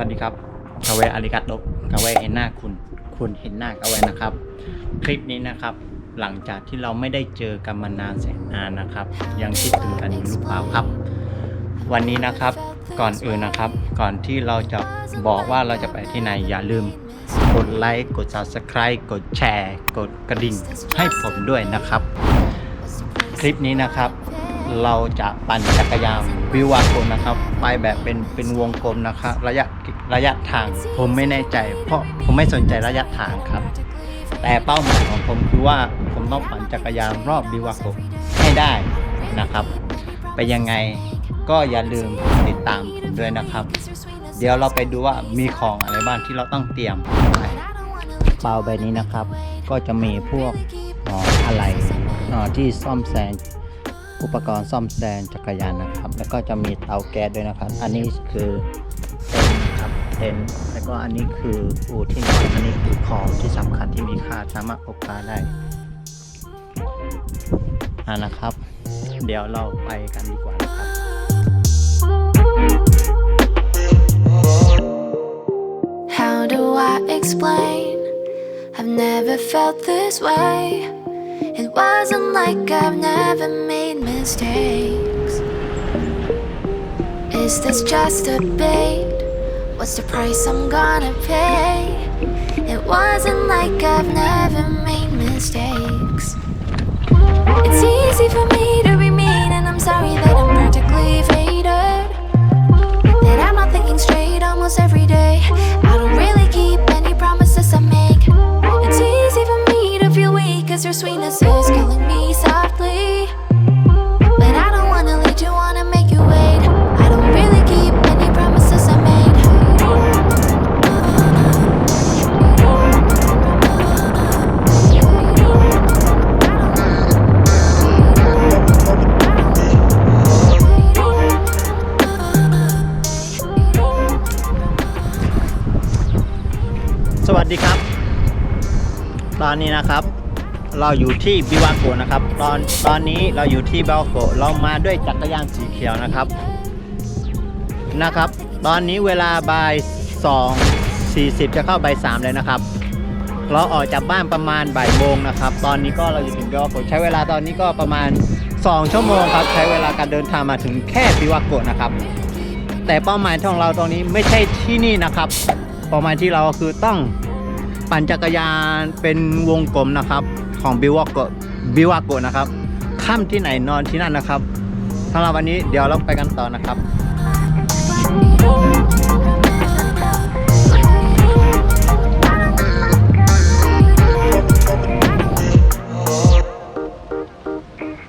วัสดีครับกาเวอาริกาโตกาเวเห็นหน้าคุณ คุณเห็นหน้ากาเวนะครับ คลิปนี้นะครับ หลังจากที่เราไม่ได้เจอกันมานานแสนนานนะครับ ยังคิดถึงกันอยู่หรือเปล่าครับ วันนี้นะครับ ก่อนอื่นนะครับ ก่อนที่เราจะบอกว่าเราจะไปที่ไหนอย่าลืมกดไลค์ กด subscribe กดแชร์ กดกระดิ่งให้ผมด้วยนะครับ คลิปนี้นะครับ เราจะปั่นจักรยานวิวาโกนะครับ ไปแบบเป็นเป็นวงกลมนะครับ ระยะ ระยะทางผมไม่แน่ใจ เพราะผมไม่สนใจระยะทางครับ แต่เป้าหมายของผมคือว่าผมต้องปั่นจักรยานรอบวิวาโกให้ได้นะครับ ไปยังไงก็อย่าลืมติดตามผมด้วยนะครับ เดี๋ยวเราไปดูว่ามีของอะไรบ้างที่เราต้องเตรียมไปเปาใบนี้นะครับ ก็จะมีพวกอออะไรอ๋อที่ซ่อมแซมอุปกรณ์ซ่อมแซมจักรยานนะครับ แล้วก็จะมีเตาแก๊สด้วยนะครับ อันนี้คือ เต็นท์แล้วก็อันนี้คือปูที่นอนอันนี้คือของที่สำคัญที่มีค่าสามารถพกพาได้อ่านะครับ เดี๋ยวเราไปกันดีกว่านะครับ How do I explain? I've never felt this way. It wasn't like I've never made mistakes. Is this just a bait? What's the price I'm gonna pay? It wasn't like I've never made mistakes. ตอนนี้นะครับ เราอยู่ที่บิวาโกะนะครับ ตอนตอนนี้เราอยู่ที่บิวาโกะเรามาด้วยจักรยานสีเขียวนะครับนะครับ ตอนนี้เวลาบ่าย2 40จะเข้าบ่าย3เลยนะครับ เราออกจากบ้านประมาณบ่ายโมงนะครับ ตอนนี้ก็เราอยู่ถึงบิวาโกะใช้เวลาตอนนี้ก็ประมาณ 2 ชั่วโมงครับ ใช้เวลาการเดินทางมาถึงแค่บิวาโกะนะครับ แต่เป้าหมายของเราตรงนี้ไม่ใช่ที่นี่นะครับเป้าหมายที่เราคือต้อง ปั่นจักรยานเป็นวงกลมนะครับ ของบิวโกบิวากโกนะครับค่ำที่ไหนนอนที่นั่นนะครับสำหรับวันนี้เดี๋ยวเราไปกันต่อนะครับ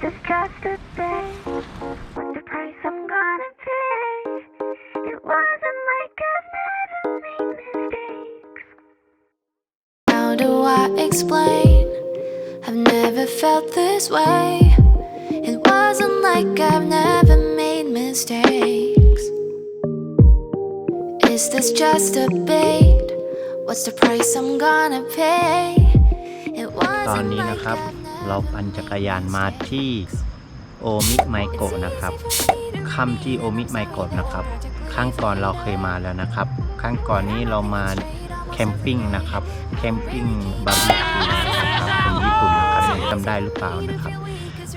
this just a thing? How do I explain? I've never felt this way. It wasn't like I've never made mistakes. Is this just a bait? What's the price I'm gonna pay? It ตอน wasn't นี้ like นะครับ I've never เราปั่นจักรยานมาที่โอมิไมโกะนะครับคำที่โอมิไมโกะนะครับ ครั้งก่อนเราเคยมาแล้วนะครับ ครั้งก่อนนี้เรามา แคมปิ้งนะครับ แคมปิ้งบาร์บีคิวนะครับคนญี่ปุ่นนะครับจำได้หรือเปล่านะครับ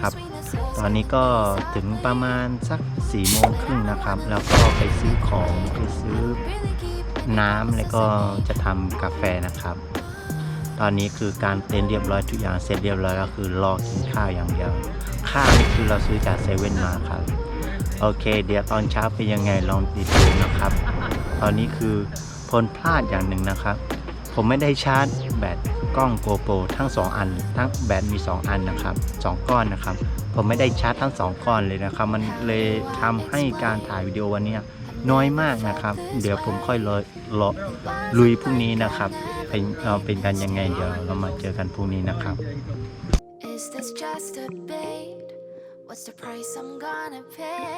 ครับ ตอนนี้ก็ถึงประมาณสักสี่โมงครึ่งนะครับ แล้วก็ไปซื้อของไปซื้อน้ำแล้วก็จะทำกาแฟนะครับ ตอนนี้คือการเต็นเรียบร้อยทุกอย่างเสร็จเรียบร้อยก็คือรอกินข้าวอย่างเดียว ข้าวนี่คือเราซื้อจากเซเว่นมาครับ โอเค เดี๋ยวตอนเช้าเป็นยังไงลองติดดูนะครับ ตอนนี้คือ พลพลาดอย่างหนึ่งนะครับ ผมไม่ได้ชาร์จแบตกล้องโกโปรทั้ง 2 อัน ทั้งแบตมี 2 อันนะครับ 2 ก้อนนะครับ ผมไม่ได้ชาร์จทั้ง 2 ก้อนเลยนะครับ มันเลยทำให้การถ่ายวิดีโอวันนี้น้อยมากนะครับ เดี๋ยวผมค่อยรอรอลุยพรุ่งนี้นะครับ เป็นเราเป็นกันยังไงเดี๋ยวเรามาเจอกันพรุ่งนี้นะครับ Is this just a bait? What's the price I'm gonna pay?